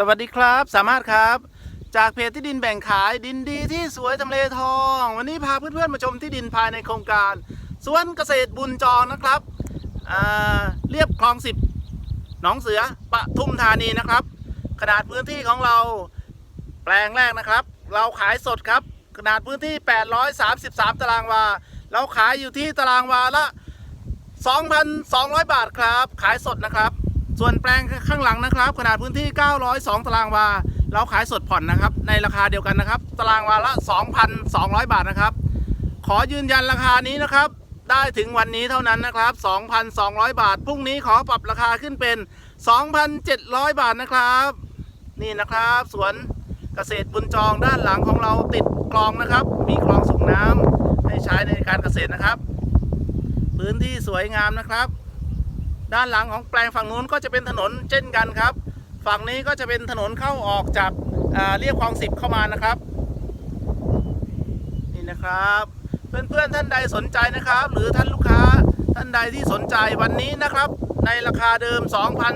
สวัสดีครับ สามารถครับ จากเพจที่ดินแบ่งขายดินดีที่สวยทำเลทอง วันนี้พาเพื่อนๆมาชมที่ดินภายในโครงการ สวนเกษตรบุญจองนะครับเรียบคลองสิบหนองเสือปทุมธานีนะครับ ขนาดพื้นที่ของเราแปลงแรกนะครับ เราขายสดครับ ขนาดพื้นที่ 833 ตารางวา เราขายอยู่ที่ตารางวาละ 2,200 บาทครับ ขายสดนะครับ ส่วนแปลงข้างหลังนะครับ ขนาดพื้นที่ 902 ตารางวา เราขายสดผ่อนนะครับ ในราคาเดียวกันนะครับ ตารางวาละ 2,200 บาทนะครับ ขอยืนยันราคานี้นะครับ ได้ถึงวันนี้เท่านั้นนะครับ 2,200 บาท พรุ่งนี้ขอปรับราคาขึ้นเป็น 2,700 บาทนะครับ นี่นะครับ สวนเกษตรบุญจองด้านหลังของเราติดคลองนะครับ มีคลองส่งน้ำให้ใช้ในการเกษตรนะครับ พื้นที่สวยงามนะครับ ด้านหลังของแปลงฝั่งนู้นก็จะเป็นถนนเช่นกันครับ ฝั่งนี้ก็จะเป็นถนนเข้าออกจากเรียบคลองสิบเข้ามานะครับ นี่นะครับเพื่อนๆท่านใดสนใจนะครับ หรือท่านลูกค้าท่านใดที่สนใจวันนี้นะครับ ในราคาเดิม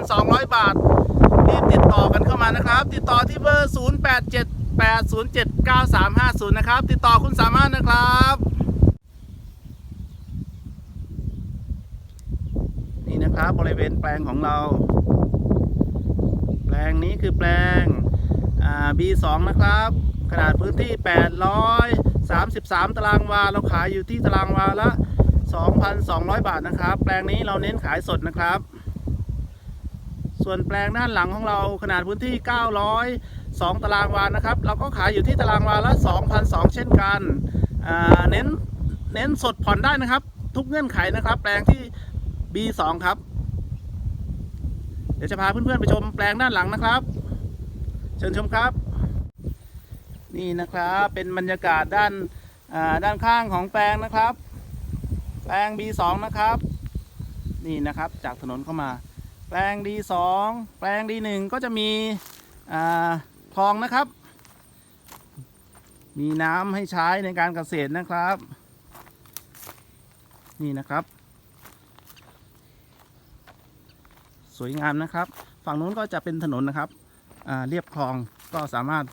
2,200 บาทรีบติดต่อกันเข้ามานะครับ ติดต่อที่เบอร์ 0878079350 นะครับ ติดต่อคุณสามารถนะครับ นะครับบริเวณแปลงของเรา แปลงนี้คือแปลง B2 นะครับ ขนาดพื้นที่ 833 ตารางวา เราขายอยู่ที่ตารางวาละ 2,200 บาทนะครับ แปลงนี้เราเน้นขายสดนะครับ ส่วนแปลงด้านหลังของเราขนาดพื้นที่ 902 ตารางวานะครับ เราก็ขายอยู่ที่ตารางวาละ 2,200 เช่นกันเน้นเน้นสดผ่อนได้นะครับ ทุกเงื่อนไขนะครับ แปลงที่ B2 ครับ เดี๋ยวจะพาเพื่อนๆไปชมแปลงด้านหลังนะครับ เชิญชมครับ นี่นะครับเป็นบรรยากาศด้านด้านข้างของแปลงนะครับ แปลง B2 นะครับ นี่นะครับจากถนนเข้ามา แปลง D2 แปลง D1 ก็จะมีคลองนะครับ มีน้ำให้ใช้ในการเกษตรนะครับ นี่นะครับ สวยงามนะครับ ฝั่งนู้นก็จะเป็นถนนนะครับเรียบคลองก็สามารถ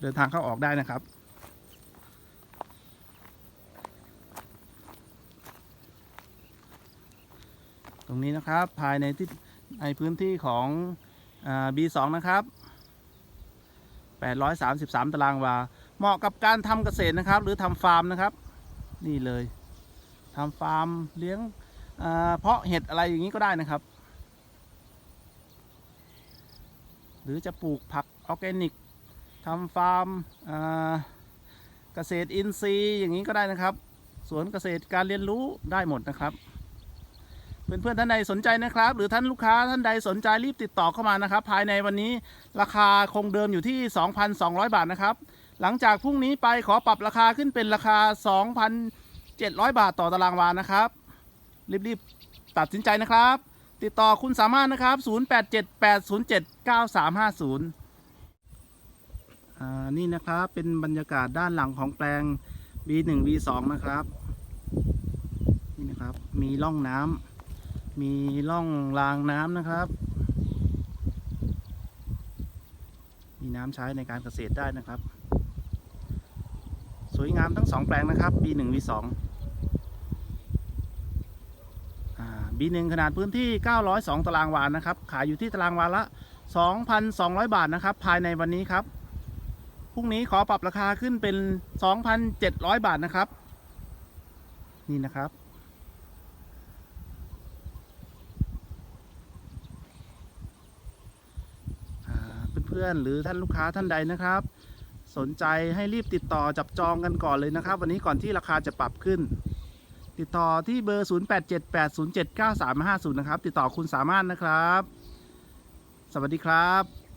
เดินทางเข้าออกได้นะครับ ตรงนี้นะครับภายในที่ในพื้นที่ของอ B2 นะครับ 833 ตารางวา เหมาะกับการทำเกษตรนะครับ หรือทำฟาร์มนะครับ นี่เลยทำฟาร์มเลี้ยง เพาะเห็ดอะไรอย่างนี้ก็ได้นะครับ หรือจะปลูกผักออร์แกนิกทำฟาร์มเกษตรอินทรีย์อย่างนี้ก็ได้นะครับ สวนเกษตรการเรียนรู้ได้หมดนะครับ เพื่อนๆท่านใดสนใจนะครับ หรือท่านลูกค้าท่านใดสนใจรีบติดต่อเข้ามานะครับ ภายในวันนี้ราคาคงเดิมอยู่ที่ 2,200 บาทนะครับ หลังจากพรุ่งนี้ไปขอปรับราคาขึ้นเป็นราคา 2,700 บาทต่อตารางวานะครับ รีบๆตัดสินใจนะครับ ติดต่อคุณสามารถนะครับ 0878079350อ่านี่นะครับเป็นบรรยากาศด้านหลังของแปลง B1 B2 นะครับนี่นะครับ มีร่องน้ำมีร่องรางน้ำนะครับ มีน้ำใช้ในการเกษตรได้นะครับ สวยงามทั้งสองแปลงนะครับ B1 B2 อ่า B1 ขนาดพื้นที่ 902 ตารางวานะครับ ขายอยู่ที่ตารางวาละ 2,200 บาทนะครับ ภายในวันนี้ครับ พรุ่งนี้ขอปรับราคาขึ้นเป็น 2,700 บาทนะครับ นี่นะครับ เพื่อนๆ หรือท่านลูกค้าท่านใดนะครับ สนใจให้รีบติดต่อจับจองกันก่อนเลยนะครับ วันนี้ก่อนที่ราคาจะปรับขึ้น ติดต่อที่เบอร์ 0878079350 นะครับ ติดต่อคุณสามารถนะครับ สวัสดีครับ